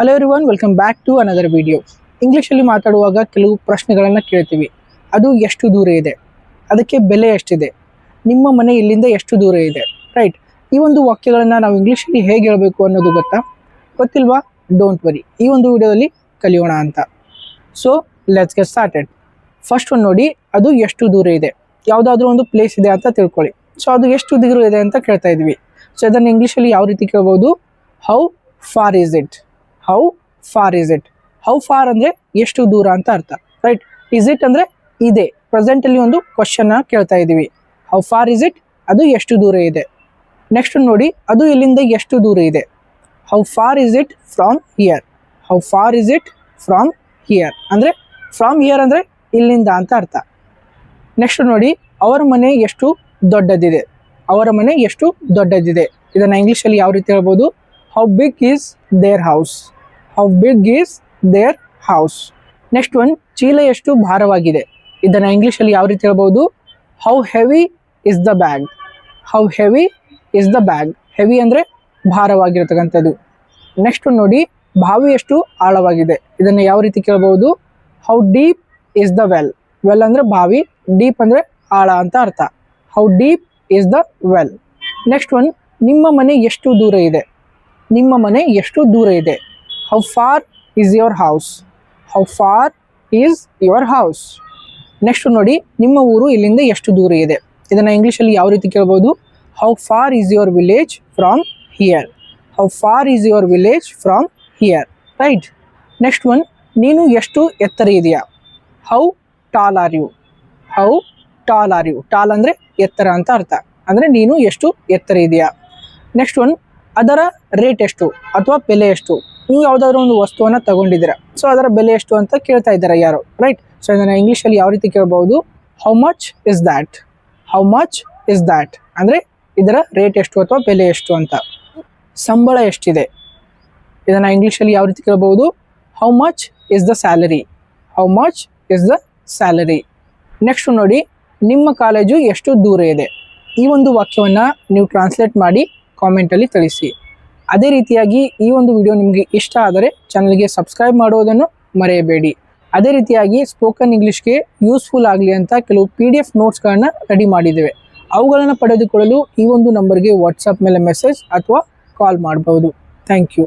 Hello everyone welcome back to another video ಇಂಗ್ಲೀಷಲ್ಲಿ ಮಾತಾಡುವಾಗ ಕೆಲವು ಪ್ರಶ್ನೆಗಳನ್ನು ಕೇಳ್ತೀವಿ. ಅದು ಎಷ್ಟು ದೂರ ಇದೆ? ಅದಕ್ಕೆ ಬೆಲೆ ಎಷ್ಟಿದೆ? ನಿಮ್ಮ ಮನೆ ಇಲ್ಲಿಂದ ಎಷ್ಟು ದೂರ ಇದೆ? ರೈಟ್ ಈ ಒಂದು ವಾಕ್ಯಗಳನ್ನು ನಾವು ಇಂಗ್ಲೀಷಲ್ಲಿ ಹೇಗೆ ಹೇಳಬೇಕು ಅನ್ನೋದು ಗೊತ್ತಾ? ಗೊತ್ತಿಲ್ವಾ? ಡೋಂಟ್ ವರಿ ಈ ಒಂದು ವಿಡಿಯೋದಲ್ಲಿ ಕಲಿಯೋಣ ಅಂತ. So let's get started first ಒಂದು ನೋಡಿ, ಅದು ಎಷ್ಟು ದೂರ ಇದೆ? ಯಾವುದಾದ್ರೂ ಒಂದು ಪ್ಲೇಸ್ ಇದೆ ಅಂತ ತಿಳ್ಕೊಳ್ಳಿ. ಸೊ ಅದು ಎಷ್ಟು ದೂರ ಇದೆ ಅಂತ ಕೇಳ್ತಾ ಇದ್ವಿ. ಸೊ ಅದನ್ನು ಇಂಗ್ಲೀಷಲ್ಲಿ ಯಾವ ರೀತಿ ಕೇಳ್ಬೋದು? How far is it how far is it how far ಅಂದರೆ ಎಷ್ಟು ದೂರ ಅಂತ ಅರ್ಥ. ರೈಟ್ ಇಸ್ ಇಟ್ ಅಂದರೆ ಇದೆ. ಪ್ರೆಸೆಂಟಲ್ಲಿ ಒಂದು ಕ್ವಶನ್ನ ಕೇಳ್ತಾ ಇದ್ದೀವಿ. ಹೌ ಫಾರ್ ಇಸ್ ಇಟ್ ಅದು ಎಷ್ಟು ದೂರ ಇದೆ. ನೆಕ್ಸ್ಟ್ ನೋಡಿ. ಅದು ಇಲ್ಲಿಂದ ಎಷ್ಟು ದೂರ ಇದೆ. How far is it from here how far is it from here ಅಂದರೆ ಫ್ರಾಮ್ ಹಿಯರ್ ಅಂದರೆ ಇಲ್ಲಿಂದ ಅಂತ ಅರ್ಥ. ನೆಕ್ಸ್ಟ್ ನೋಡಿ. ಅವರ ಮನೆ ಎಷ್ಟು ದೊಡ್ಡದಿದೆ. ಅವರ ಮನೆ ಎಷ್ಟು ದೊಡ್ಡದಿದೆ. ಇದನ್ನು ಇಂಗ್ಲೀಷಲ್ಲಿ ಯಾವ ರೀತಿ ಹೇಳ್ಬೋದು? How big is their house how big is their house next one ಚೀಲ ಎಷ್ಟು ಭಾರವಾಗಿದೆ. ಇದನ್ನು ಇಂಗ್ಲೀಷಲ್ಲಿ ಯಾವ ರೀತಿ ಹೇಳ್ಬೋದು how heavy is the bag how heavy is the bag heavy ಅಂದರೆ ಭಾರವಾಗಿರತಕ್ಕಂಥದ್ದು. ನೆಕ್ಸ್ಟ್ ನೋಡಿ ಬಾವಿ ಎಷ್ಟು ಆಳವಾಗಿದೆ. ಇದನ್ನು ಯಾವ ರೀತಿ ಕೇಳ್ಬೋದು how deep is the well well ಅಂದರೆ ಬಾವಿ ಡೀಪ್ ಅಂದರೆ ಆಳ ಅಂತ ಅರ್ಥ. How deep is the well next one ನಿಮ್ಮ ಮನೆ ಎಷ್ಟು ದೂರ ಇದೆ? ನಿಮ್ಮ ಮನೆ ಎಷ್ಟು ದೂರ ಇದೆ? How far is your house how far is your house next ನೋಡಿ, ನಿಮ್ಮ ಊರು ಇಲ್ಲಿಂದ ಎಷ್ಟು ದೂರ ಇದೆ? ಇದನ್ನು ಇಂಗ್ಲೀಷಲ್ಲಿ ಯಾವ ರೀತಿ ಕೇಳ್ಬೋದು? How far is your village from here how far is your village from here right next one ನೀನು ಎಷ್ಟು ಎತ್ತರ ಇದೆಯಾ? How tall are you how tall are you tall ಅಂದರೆ ಎತ್ತರ ಅಂತ ಅರ್ಥ. ಅಂದರೆ ನೀನು ಎಷ್ಟು ಎತ್ತರ ಇದೆಯಾ? ನೆಕ್ಸ್ಟ್ ಒನ್ ಅದರ ರೇಟ್ ಎಷ್ಟು? ಅಥವಾ ಬೆಲೆ ಎಷ್ಟು? ನೀವು ಯಾವುದಾದ್ರೂ ಒಂದು ವಸ್ತುವನ್ನು ತಗೊಂಡಿದ್ದೀರಾ. ಸೊ ಅದರ ಬೆಲೆ ಎಷ್ಟು ಅಂತ ಕೇಳ್ತಾ ಇದ್ದಾರೆ ಯಾರು ರೈಟ್ ಸೊ ಇದನ್ನು ಇಂಗ್ಲೀಷಲ್ಲಿ ಯಾವ ರೀತಿ ಕೇಳ್ಬೋದು how much is that how much is that ಅಂದರೆ ಇದರ ರೇಟ್ ಎಷ್ಟು ಅಥವಾ ಬೆಲೆ ಎಷ್ಟು ಅಂತ. ಸಂಬಳ ಎಷ್ಟಿದೆ? ಇದನ್ನು ಇಂಗ್ಲೀಷಲ್ಲಿ ಯಾವ ರೀತಿ ಕೇಳ್ಬೋದು how much is the salary how much is the salary next ನೋಡಿ, ನಿಮ್ಮ ಕಾಲೇಜು ಎಷ್ಟು ದೂರ ಇದೆ? ಈ ಒಂದು ವಾಕ್ಯವನ್ನು ನೀವು ಟ್ರಾನ್ಸ್ಲೇಟ್ ಮಾಡಿ ಕಾಮೆಂಟಲ್ಲಿ ತಿಳಿಸಿ. ಅದೇ ರೀತಿಯಾಗಿ ಈ ಒಂದು ವಿಡಿಯೋ ನಿಮಗೆ ಇಷ್ಟ ಆದರೆ ಚಾನಲ್ಗೆ ಸಬ್ಸ್ಕ್ರೈಬ್ ಮಾಡೋದನ್ನು ಮರೆಯಬೇಡಿ. ಅದೇ ರೀತಿಯಾಗಿ ಸ್ಪೋಕನ್ ಇಂಗ್ಲೀಷ್ಗೆ ಯೂಸ್ಫುಲ್ ಆಗಲಿ ಅಂತ ಕೆಲವು ಪಿ ಡಿ ಎಫ್ ನೋಟ್ಸ್ಗಳನ್ನು ರೆಡಿ ಮಾಡಿದ್ದೇವೆ. ಅವುಗಳನ್ನು ಪಡೆದುಕೊಳ್ಳಲು ಈ ಒಂದು ನಂಬರ್ಗೆ ವಾಟ್ಸಪ್ ಮೇಲೆ ಮೆಸೇಜ್ ಅಥವಾ ಕಾಲ್ ಮಾಡಬಹುದು ಥ್ಯಾಂಕ್ ಯು